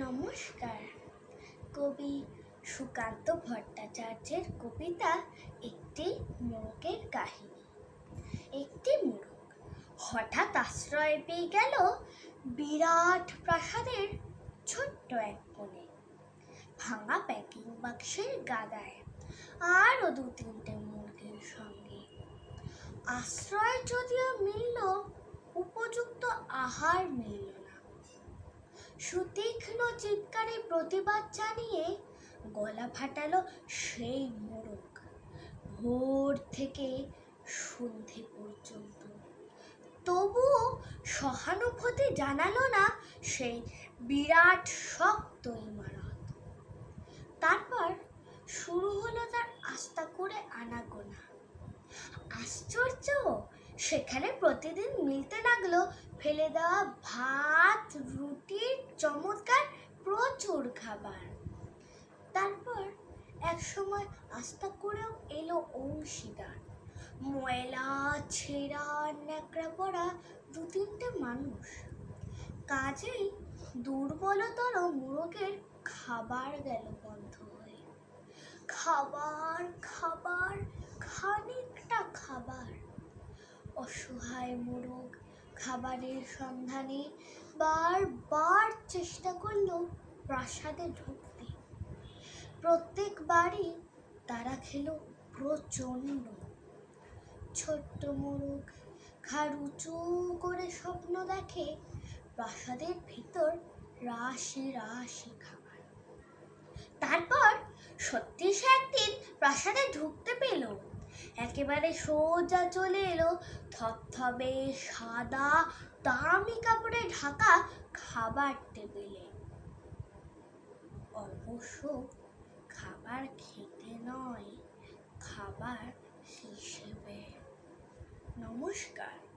নমস্কার। কবি সুকান্ত ভট্টাচার্যের কবিতা একটি মোরগের কাহিনী। একটি মোরগ হঠাৎ আশ্রয় পেয়ে গেল বিরাট প্রাসাদের ছোট্ট এক কোণে। ভাঙা প্যাকিং বাক্সের গাদায় আরও দু তিনটে মুরগির সঙ্গে। আশ্রয় যদিও মিলল, উপযুক্ত আহার মিলল সুতীক্ষ্ণ চিৎকারে প্রতিবাদ জানিয়ে গলা ফাটালো সেই মোরগ। ভোর থেকে সন্ধে পর্যন্ত। তবুও সহানুভূতি জানালো না সেই বিরাট শক্ত ইমারত। তারপর শুরু হলো তার আস্তা করে আনাগোনা। আশ্চর্য! সেখানে প্রতিদিন মিলতে লাগল ফেলে দেওয়া ভাত রুটির চমৎকার প্রচুর খাবার। তারপর এক সময় আস্তা করেও এলো অংশীদার। ময়লা, ছেঁড়া, ন্যাকড়া পড়া দু তিনটে মানুষ। কাজেই দুর্বলতর মোরগের খাবার গেল বন্ধ হয়ে। খাবার খাবার খানিকটা খাবার অসহায় মোরগ খাবারের সন্ধানে বারবার চেষ্টা করল প্রাসাদে ঢুকতে। প্রত্যেকবারই তারা খেল প্রচণ্ড। ছোট্ট মোরগ ঘাড় উঁচু করে স্বপ্ন দেখে প্রাসাদের ভিতর রাশি রাশি খাবার। তারপর সত্যি সে একদিন প্রাসাদে ঢুকতে পেল। একেবারে সোজা চলে এলো থপথপে সাদা, দামি কাপড়ে ঢাকা খাবার টেবিলে। অবশ্য খাবার খেতে নয়, খাবার হিসেবে। নমস্কার।